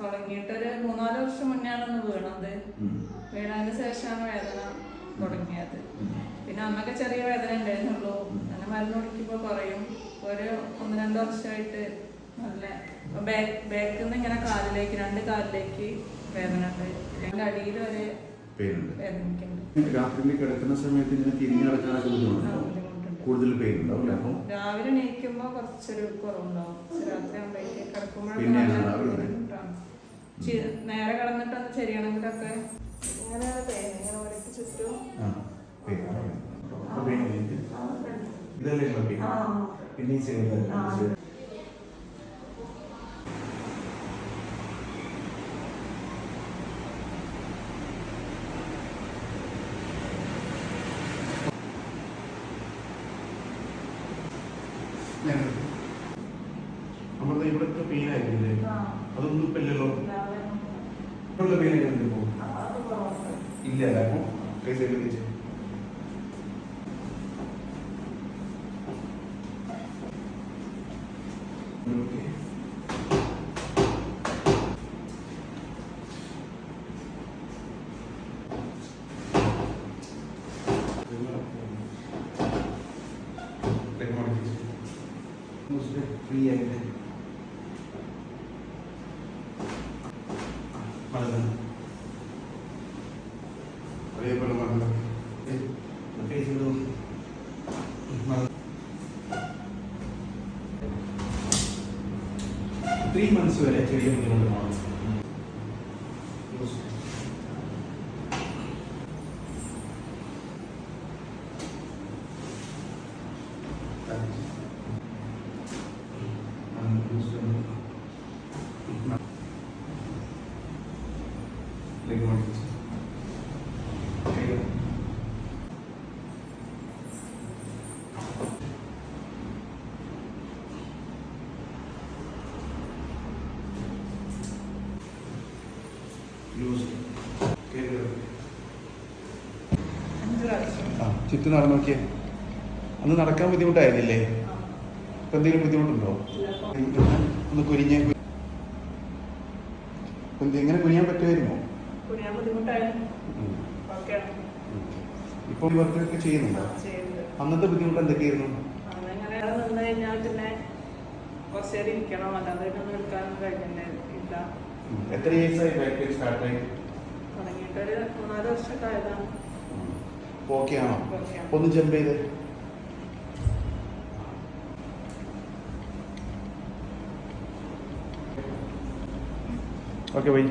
തുടങ്ങിയിട്ടൊരു മൂന്നാൽ വർഷം മുന്നെയാണെന്ന് വീണത്. ഉം. വീണതിന് ശേഷമാണ് വേദന തുടങ്ങിയത്. പിന്നെ അമ്മയ്ക്ക് ചെറിയ വേദന ഉണ്ടായിരുന്നുള്ളൂ. അങ്ങനെ മരുന്ന് കുടിക്കുമ്പോൾ കുറയും. ഒരു ഒന്ന് രണ്ട് വർഷമായിട്ട് നല്ല ബാക്ക് ബാക്കിൽ നിന്ന് ഇങ്ങനെ കാലിലേക്ക് രണ്ട് കാലിലേക്ക് വേദന ഉണ്ട്. രണ്ട് അടിയിൽ ഒരു രാത്രിയിൽ കിടക്കുന്ന സമയത്ത് ഇങ്ങനെ തിരിഞ്ഞു കിടക്കാനൊക്കെ ബുദ്ധിമുട്ടുണ്ടോ? കൂടുതൽ പെയിൻ ഉണ്ടാവും രാവിലെ എണീക്കുമ്പോ കുറച്ചൊരു കുറവുണ്ടാവും. രാത്രി പിന്നെ നേരെ കിടന്നിട്ടൊന്ന് ഇങ്ങനെ ഒരക്ക് ചുറ്റും. പിന്നെ ആ. നമ്മുടെ ഇവിടുത്തെ അതൊന്നും ഇപ്പൊ ഇല്ലല്ലോ രാവിലെ പേര്. ഇല്ല കൈ സൈഡിൽ വെച്ച്. ഫ്രീ ആയിട്ട് பண்ணுங்க அதே போல பண்ணுங்க பேசிடுவோம் த்ரீ மந்த்ஸ் வேறு செடியை நீங்கள் மாடல் ചുറ്റും നടന്നു നോക്കിയേ. അന്ന് നടക്കാൻ ബുദ്ധിമുട്ടായിരുന്നില്ലേ? ഇപ്പൊ എന്തെങ്കിലും ബുദ്ധിമുട്ടുണ്ടോ? ഒന്ന് കുനിഞ്ഞ് എങ്ങനെ കുനിയാൻ പറ്റുമായിരുന്നോ? കുനിയാൻ ബുദ്ധിമുട്ടായിരുന്നു. ഓക്കെയാണ്. ഇപ്പോൾ വർക്കൊക്കെ ചെയ്യുന്നുണ്ടോ? അന്നത്തെ ബുദ്ധിമുട്ട് എന്തൊക്കെയായിരുന്നു? അങ്ങനെ നിന്ന് കഴിഞ്ഞാൽ പിന്നെ കുറച്ച് നേരം ഇരിക്കണം. അല്ലാതെ ഒന്നും എടുക്കാൻ കഴിഞ്ഞില്ല. എത്ര ഇയേഴ്സായി ബാക്ക് സ്റ്റാർട്ടായി തുടങ്ങിയിട്ടൊരു മൂന്നാൽ വർഷമൊക്കെ ആയതാണ്. ഓക്കെ ആണോ? ഒന്ന് ജമ്പ് ചെയ്ത്. Okay bye